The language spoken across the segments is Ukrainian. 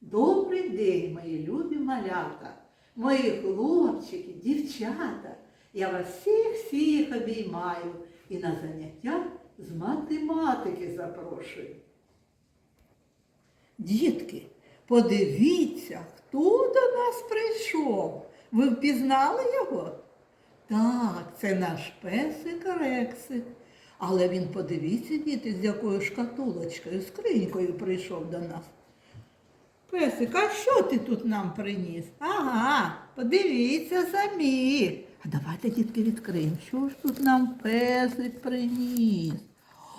Добрий день, мої любі малята, мої хлопчики, дівчата. Я вас всіх всіх обіймаю і на заняття з математики запрошую. Дітки, подивіться, хто до нас прийшов. Ви впізнали його? Так, це наш песик Рексик. Але він подивіться, діти, з якою шкатулочкою, скринькою прийшов до нас. Песик, а що ти тут нам приніс? Ага, подивіться самі. А давайте, дітки, відкриємо. Що ж тут нам песик приніс?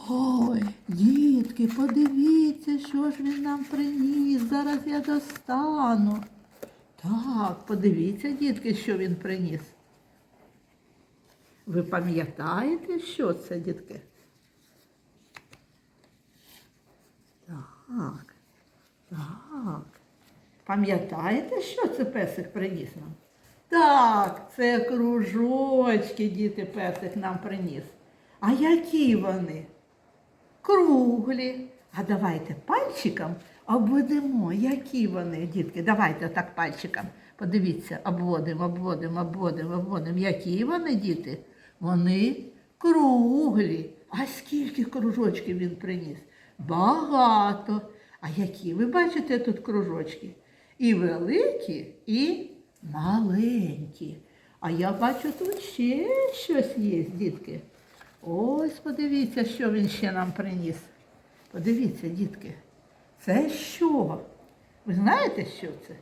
Ой, дітки, подивіться, що ж він нам приніс. Зараз я достану. Так, подивіться, дітки, що він приніс. Ви пам'ятаєте, що це, дітки? Так, так. Пам'ятаєте, що це песик приніс нам? Так, це кружочки, діти, песик нам приніс. А які вони? Круглі. А давайте пальчиком обведемо, які вони, дітки. Давайте так пальчиком. Подивіться, обводимо, обводимо, обводимо, обводимо. Які вони, діти? Вони круглі. А скільки кружочків він приніс? Багато. А які ви бачите тут кружочки? І великі, і маленькі. А я бачу, тут ще щось є, дітки. Ось подивіться, що він ще нам приніс. Подивіться, дітки. Це що? Ви знаєте, що це?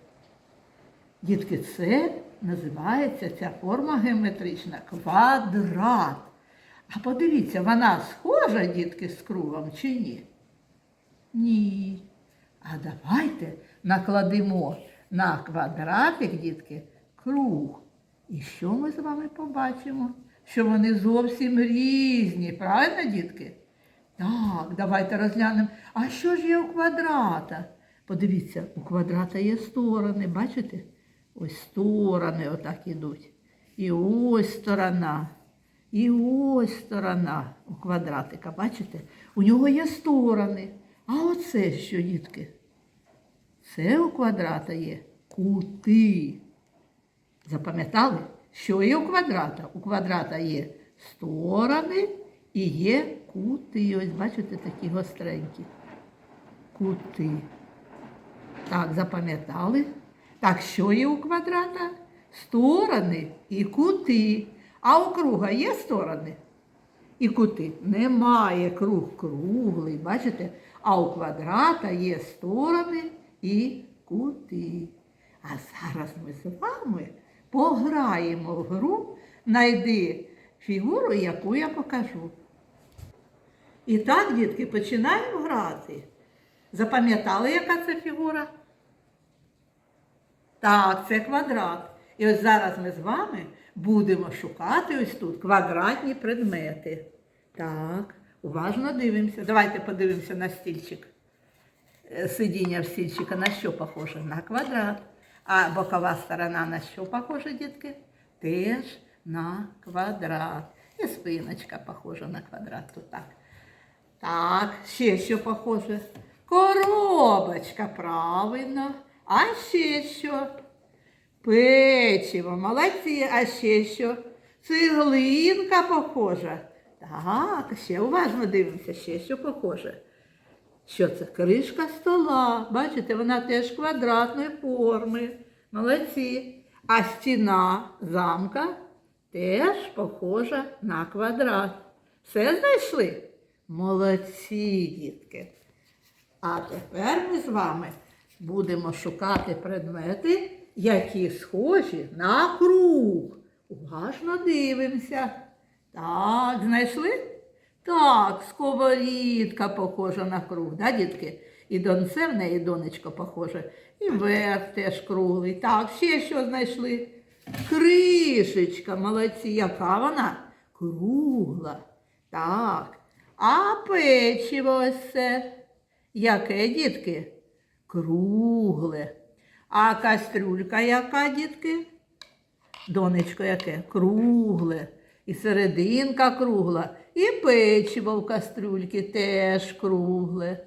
Дітки, це називається ця форма геометрична квадрат. А подивіться, вона схожа, дітки, з кругом чи ні? Ні. А давайте накладемо на квадратик, дітки, круг. І що ми з вами побачимо? Що вони зовсім різні, правильно, дітки? Так, давайте розглянемо. А що ж є у квадрата? Подивіться, у квадрата є сторони, бачите? Ось сторони отак ідуть. І ось сторона. І ось сторона у квадратика, бачите? У нього є сторони. А оце що, дітки? Це у квадрата є кути. Запам'ятали, що є у квадрата? У квадрата є сторони і є кути. Ось бачите, такі гостренькі. Кути. Так, запам'ятали? Так, що є у квадрата? Сторони і кути. А у круга є сторони? І кути. Немає круг круглий, бачите? А у квадрата є сторони і кути. А зараз ми з вами пограємо в гру Найди фігуру, яку я покажу. І так, дітки, починаємо грати. Запам'ятали, яка це фігура? Так, це квадрат. І ось зараз ми з вами будемо шукати ось тут квадратні предмети. Так, уважно дивимося. Давайте подивимося на стільчик. Е, Сидіння в стільчика на що похоже? На квадрат. А бокова сторона на що похожа, дітки? Теж на квадрат. І спиночка похожа на квадрат. Тут так. Так, ще що похоже? Коробочка, правильно. А ще що? Печиво, молодці, а ще що? Цеглинка похожа. Так, ще уважно дивимося, ще що похоже. Що це? Кришка стола. Бачите, вона теж квадратної форми. Молодці. А стіна замка теж похожа на квадрат. Все знайшли? Молодці, дітки. А тепер ми з вами будемо шукати предмети, які схожі на круг. Уважно дивимося. Так, знайшли? Так, сковорідка похожа на круг, да, дітки? І донце в неї донечко похоже, і верх теж круглий. Так, ще що знайшли? Кришечка, молодці, яка вона? Кругла. Так. А печиво ось це. Яке, дітки? Кругле. А кастрюлька яка, дітки? Донечко яке? Кругле. І серединка кругла. І печиво в кастрюльці теж кругле.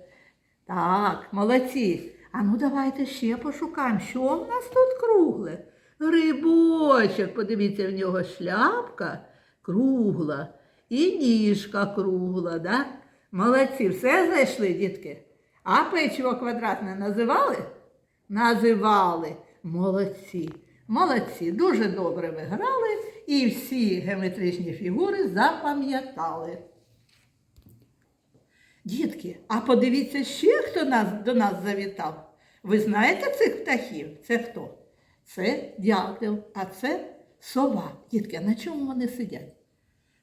Так, молодці. А ну давайте ще пошукаємо, що в нас тут кругле. Грибочок, подивіться, в нього шляпка кругла і ніжка кругла, да? Молодці, все знайшли, дітки. А печиво квадратне називали? Називали. Молодці. Молодці, дуже добре ви грали і всі геометричні фігури запам'ятали. Дітки, а подивіться ще, хто нас, до нас завітав. Ви знаєте цих птахів? Це хто? Це дятел, а це сова. Дітки, а на чому вони сидять?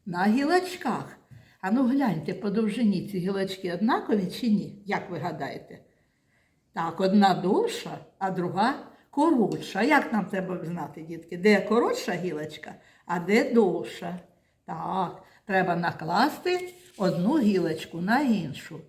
На гілочках. А ну гляньте, по довжині ці гілочки однакові чи ні? Як ви гадаєте? Так, одна довша, а друга коротша. Як нам треба знати, дітки, де коротша гілочка, а де довша? Так, треба накласти одну гілочку на іншу.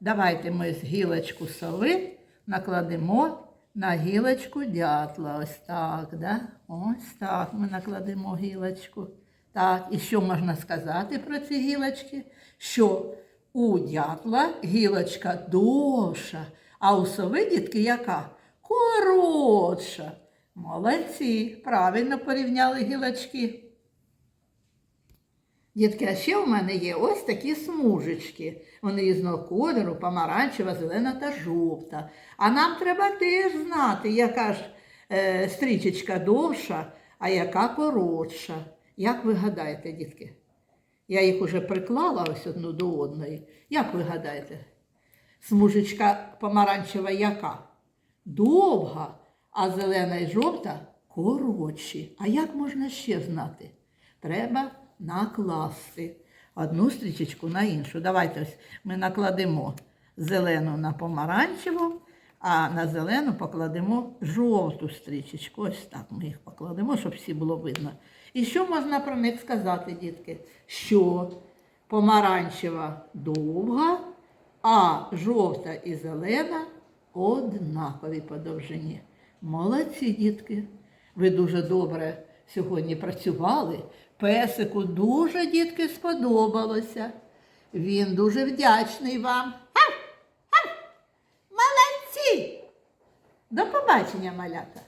Давайте ми з гілочку сови накладемо на гілочку дятла. Ось так, да? Ось так ми накладемо гілочку. Так, і що можна сказати про ці гілочки? Що у дятла гілочка довша, а у сови дітки яка? Коротша. Молодці, правильно порівняли гілочки. Дітки, а ще в мене є ось такі смужечки. Вони різного кольору, помаранчева, зелена та жовта. А нам треба теж знати, яка ж е, стрічечка довша, а яка коротша. Як ви гадаєте, дітки? Я їх уже приклала ось одну до одної. Як ви гадаєте? Смужечка помаранчева яка? Довга, а зелена і жовта коротші. А як можна ще знати? Треба накласти одну стрічечку на іншу. Давайте ось ми накладемо зелену на помаранчеву, а на зелену покладемо жовту стрічечку. Ось так ми їх покладемо, щоб всі було видно. І що можна про них сказати, дітки? Що помаранчева довга, а жовта і зелена однакові по довжині. Молодці, дітки. Ви дуже добре сьогодні працювали. Песику дуже, дітки, сподобалося. Він дуже вдячний вам. Ха! Ха! Молодці! До побачення, малята!